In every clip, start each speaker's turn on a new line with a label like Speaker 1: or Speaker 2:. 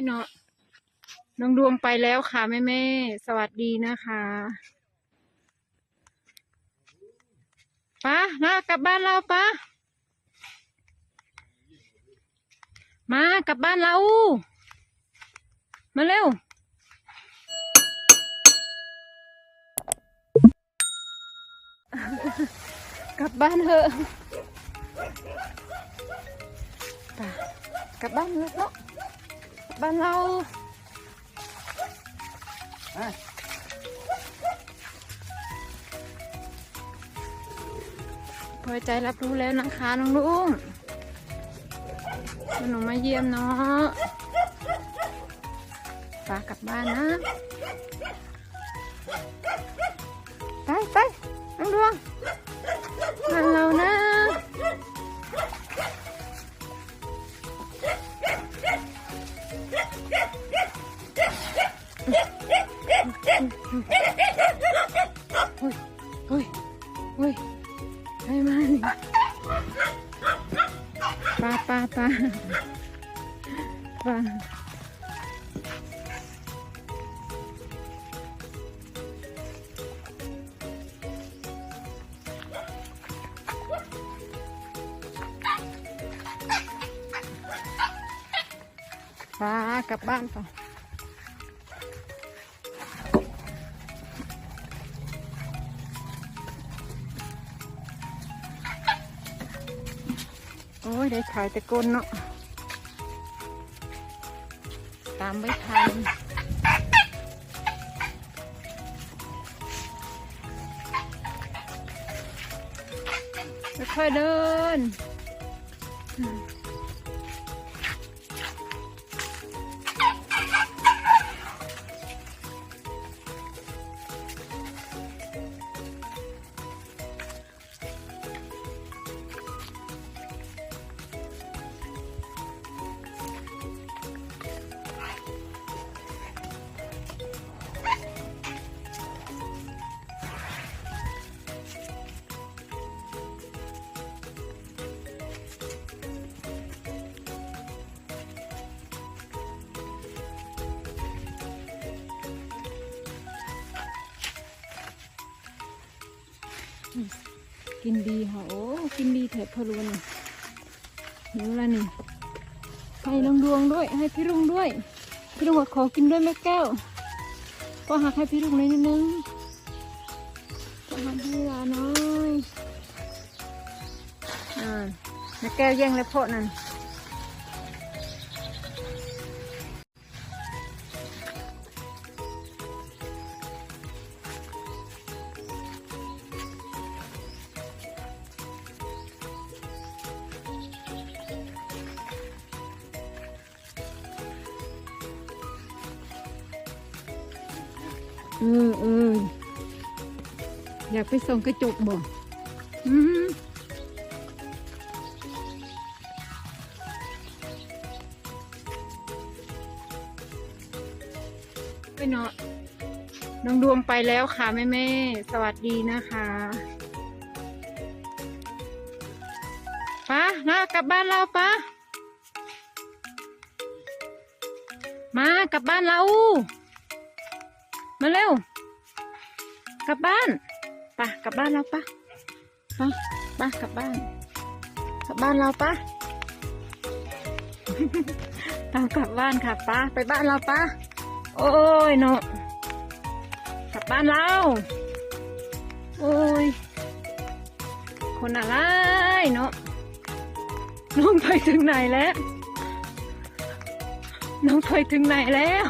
Speaker 1: ยเนาะน้องดวงไปแล้วค่ะแม่แม่สวัสดีนะคะป้ามากลับบ้านเราป้ามากลับบ้านเรา มาเร็วกลับบ้านเถอะไปกลับบ้านเถอะเนาะ บบ้านเราพอใจรับรู้แล้วนะคะน้องลุงหนูมาเยี่ยมเนาะฝากกลับบ้านนะ ไปไป อุ้ยอุ้ยอุ้ยไปม ปลากลับบ้านป่ะโอ้ย ได้ขายต่ก้นเนาะ ตามไม่ทันค่อยเดิน กินดีค่ะ โอ้ กินดีแถบพะรุนหิวแล้วนี่ให้น้องดวงด้วย ให้พี่รุ่งด้วย พี่รุ่งขอกินด้วยแม่แก้วก็หักให้พี่รุ่งเลยนิดนึงก็หักให้ลาน้อยอ่าแม่แก้วแย่งแล้วพ่อนั่น ออเอออยากไปส่องกระจกบ่อืมไปเนาะน้องดวงไปแล้วค่ะแม่แม่สวัสดีนะคะป้ามากลับบ้านเราป้ามากลับบ้านเรา มาเร็ว กลับบ้านปะกลับบ้านเราปะปะปะกลับบ้าน กลับบ้านเราปะตามกลับบ้านค่ะป้าไปบ้านเราปะโอ้ยเนาะกลับบ้านเราโอ้ยคนอะไรเนาะน้องไปถึงไหนแล้ว น้องไปถึงไหนแล้ว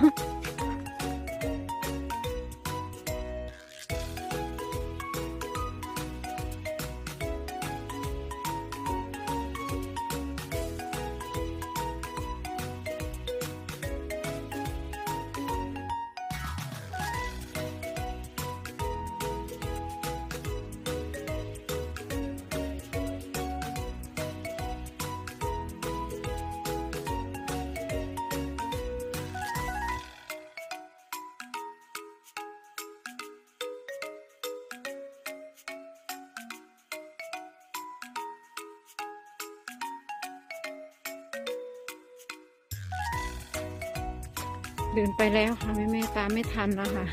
Speaker 1: เดินไปแล้วค่ะแม่แม่ตามไม่ทันแล้วค่ะ